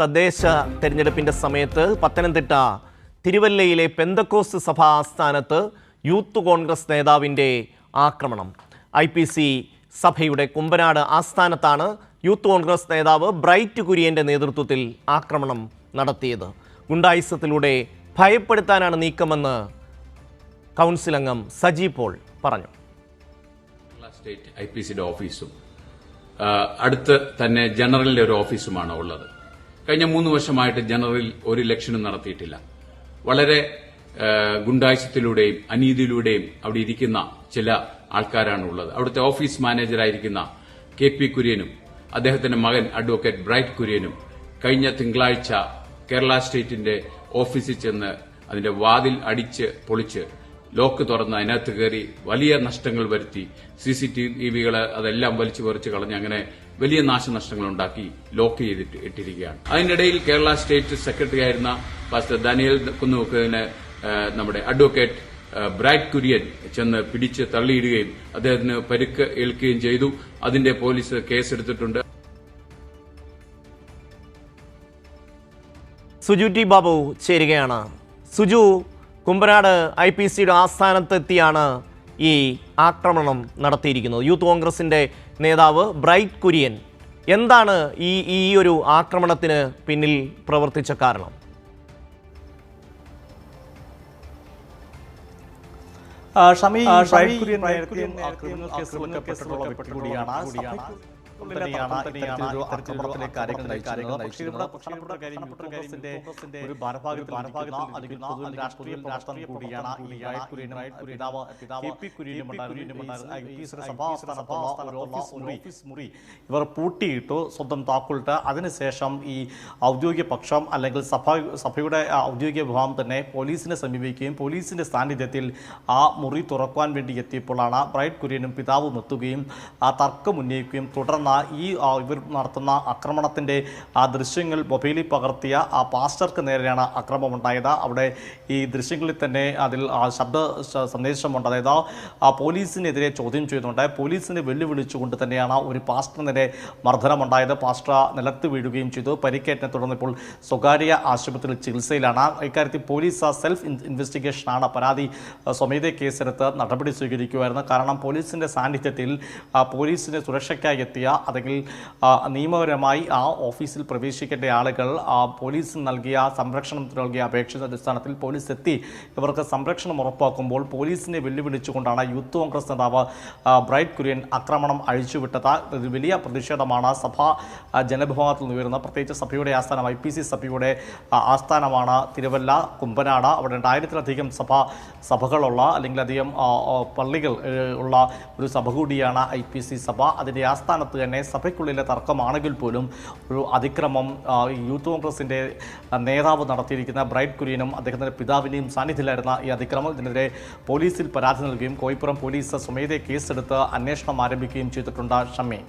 തദ്ദേശ തെരഞ്ഞെടുപ്പിന്റെ സമയത്ത് പത്തനംതിട്ട തിരുവല്ലയിലെ പെന്തക്കോസ് സഭാ ആസ്ഥാനത്ത് യൂത്ത് കോൺഗ്രസ് നേതാവിന്റെ ആക്രമണം. ഐ പി സി സഭയുടെ കുമ്പനാട് ആസ്ഥാനത്താണ് യൂത്ത് കോൺഗ്രസ് നേതാവ് ബ്രൈറ്റ് കുര്യന്റെ നേതൃത്വത്തിൽ ആക്രമണം നടത്തിയത്. ഗുണ്ടായിസത്തിലൂടെ ഭയപ്പെടുത്താനാണ് നീക്കമെന്ന് കൗൺസിൽ അംഗം സജി പോൾ പറഞ്ഞു. സ്റ്റേറ്റ് ഐ പി സിയുടെ ഓഫീസും അടുത്ത് തന്നെ ജനറലിന്റെ ഒരു ഓഫീസുമാണ് ഉള്ളത്. കഴിഞ്ഞ മൂന്ന് വർഷമായിട്ട് ജനറൽ ഒരു ഇലക്ഷനും നടത്തിയിട്ടില്ല. വളരെ ഗുണ്ടാഴ്ചത്തിലൂടെയും അനീതിയിലൂടെയും അവിടെ ഇരിക്കുന്ന ചില ആൾക്കാരാണ് ഉള്ളത് അവിടുത്തെ ഓഫീസ് മാനേജറായിരിക്കുന്ന കെ പി കുര്യനും അദ്ദേഹത്തിന്റെ മകൻ അഡ്വക്കേറ്റ് ബ്രൈറ്റ് കുര്യനും കഴിഞ്ഞ തിങ്കളാഴ്ച കേരള സ്റ്റേറ്റിന്റെ ഓഫീസിൽ ചെന്ന് അതിന്റെ വാതിൽ അടിച്ച് പൊളിച്ച് ലോക്ക് തുറന്ന് അതിനകത്ത് കയറി വലിയ നഷ്ടങ്ങൾ വരുത്തി. സി സി ടി വികൾ അതെല്ലാം വലിച്ചു പറിച്ച് കളഞ്ഞ് അങ്ങനെ വലിയ നാശനഷ്ടങ്ങൾ ഉണ്ടാക്കി ലോക്ക് ചെയ്തിട്ട് ഇട്ടിരിക്കുകയാണ്. അതിനിടയിൽ കേരള സ്റ്റേറ്റ് സെക്രട്ടറി ആയിരുന്ന പാസ്റ്റർ ദാനിയൽ കുന്നുവെക്കുന്നതിന് നമ്മുടെ അഡ്വക്കേറ്റ് ബ്രാഡ് കുര്യൻ ചെന്ന് പിടിച്ച് തള്ളിയിടുകയും അദ്ദേഹത്തിന് പരുക്ക് ഏൽക്കുകയും ചെയ്തു. അതിന്റെ പോലീസ് കേസെടുത്തിട്ടുണ്ട്. സുജു ടി ബാബു ചേരുകയാണ്. സുജു കുമ്പനാട് ഐ പി സിയുടെ ആസ്ഥാനത്തെത്തിയാണ് ഈ ആക്രമണം നടത്തിയിരിക്കുന്നത്. യൂത്ത് കോൺഗ്രസിന്റെ നേതാവ് ബ്രൈറ്റ് കുര്യൻ. എന്താണ് ഈ ഈ ഒരു ആക്രമണത്തിന് പിന്നിൽ പ്രവർത്തിച്ച കാരണം? ആ, ഷമി ബ്രൈറ്റ് കുര്യൻ ആക്രമണ കേസിൽ കൂടിയാണ്. ഇവർ പൂട്ടിയിട്ടു സ്വന്തം താക്കോലിട്ട് അതിനുശേഷം ഈ ഔദ്യോഗിക പക്ഷം അല്ലെങ്കിൽ സഭ സഭയുടെ ഔദ്യോഗിക വിഭാഗം തന്നെ പോലീസിനെ സമീപിക്കുകയും പോലീസിന്റെ സാന്നിധ്യത്തിൽ ആ മുറി തുറക്കുവാൻ വേണ്ടി എത്തിയപ്പോഴാണ് ബ്രൈറ്റ് കുര്യനും പിതാവും എത്തുകയും ആ തർക്കം ഉന്നയിക്കുകയും തുടർന്ന് ഈ ഇവർ നടത്തുന്ന ആക്രമണത്തിന്റെ ആ ദൃശ്യങ്ങൾ മൊബൈലിൽ പകർത്തിയ ആ പാസ്റ്റർക്ക് നേരെയാണ് ആക്രമണം ഉണ്ടായത് അവിടെ ഈ ദൃശ്യങ്ങളിൽ തന്നെ അതിൽ ആ ശബ്ദ സന്ദേശമുണ്ട്. അതായത് ആ പോലീസിനെതിരെ ചോദ്യം ചെയ്യുന്നുണ്ട്. പോലീസിനെ വെല്ലുവിളിച്ചുകൊണ്ട് തന്നെയാണ് ഒരു പാസ്റ്ററിനെതിരെ മർദ്ദനമുണ്ടായത്. പാസ്റ്റർ നിലത്ത് വീഴുകയും ചെയ്തു. പരിക്കേറ്റിനെ തുടർന്ന് ഇപ്പോൾ സ്വകാര്യ ആശുപത്രിയിൽ ചികിത്സയിലാണ്. ഇക്കാര്യത്തിൽ പോലീസ് സെൽഫ് ഇൻവെസ്റ്റിഗേഷനാണ്. പരാതി സ്വമേധ കേസെടുത്ത് നടപടി സ്വീകരിക്കുമായിരുന്നു കാരണം പോലീസിന്റെ സാന്നിധ്യത്തിൽ ആ, പോലീസിന്റെ സുരക്ഷയ്ക്കായി എത്തിയ അല്ലെങ്കിൽ നിയമപരമായി ആ ഓഫീസിൽ പ്രവേശിക്കേണ്ട ആളുകൾ പോലീസ് നൽകിയ സംരക്ഷണം നൽകിയ അപേക്ഷയുടെ അടിസ്ഥാനത്തിൽ പോലീസ് എത്തി ഇവർക്ക് സംരക്ഷണം ഉറപ്പാക്കുമ്പോൾ പോലീസിനെ വെല്ലുവിളിച്ചുകൊണ്ടാണ് യൂത്ത് കോൺഗ്രസ് നേതാവ് ബ്രൈറ്റ് കുര്യൻ ആക്രമണം അഴിച്ചുവിട്ടത്. ഇത് വലിയ പ്രതിഷേധമാണ്. സഭ ജനവിഭാഗത്തിൽ നിന്ന് ഉയരുന്നത് പ്രത്യേകിച്ച് സഭയുടെ ആസ്ഥാനം ഐ പി സി സഭയുടെ ആസ്ഥാനമാണ് തിരുവല്ല കുമ്പനാട്. അവിടെ രണ്ടായിരത്തിലധികം സഭ സഭകളുള്ള അല്ലെങ്കിൽ അധികം പള്ളികൾ ഉള്ള ഒരു സഭ കൂടിയാണ് ഐ പി സി സഭ. അതിന്റെ ആസ്ഥാനത്ത് തന്നെ സഭയ്ക്കുള്ളിലെ തർക്കമാണെങ്കിൽ പോലും ഒരു അതിക്രമം യൂത്ത് കോൺഗ്രസിന്റെ നേതാവ് നടത്തിയിരിക്കുന്ന ബ്രൈറ്റ് കുര്യനും അദ്ദേഹത്തിന്റെ പിതാവിന്റെയും സാന്നിധ്യത്തിലായിരുന്ന ഈ അതിക്രമം ഇതിനെതിരെ പോലീസിൽ പരാതി നൽകുകയും കോഴിപ്പുറം പോലീസ് സ്വമേധയെ കേസെടുത്ത് അന്വേഷണം ആരംഭിക്കുകയും ചെയ്തിട്ടുണ്ട് ഷമ്മി.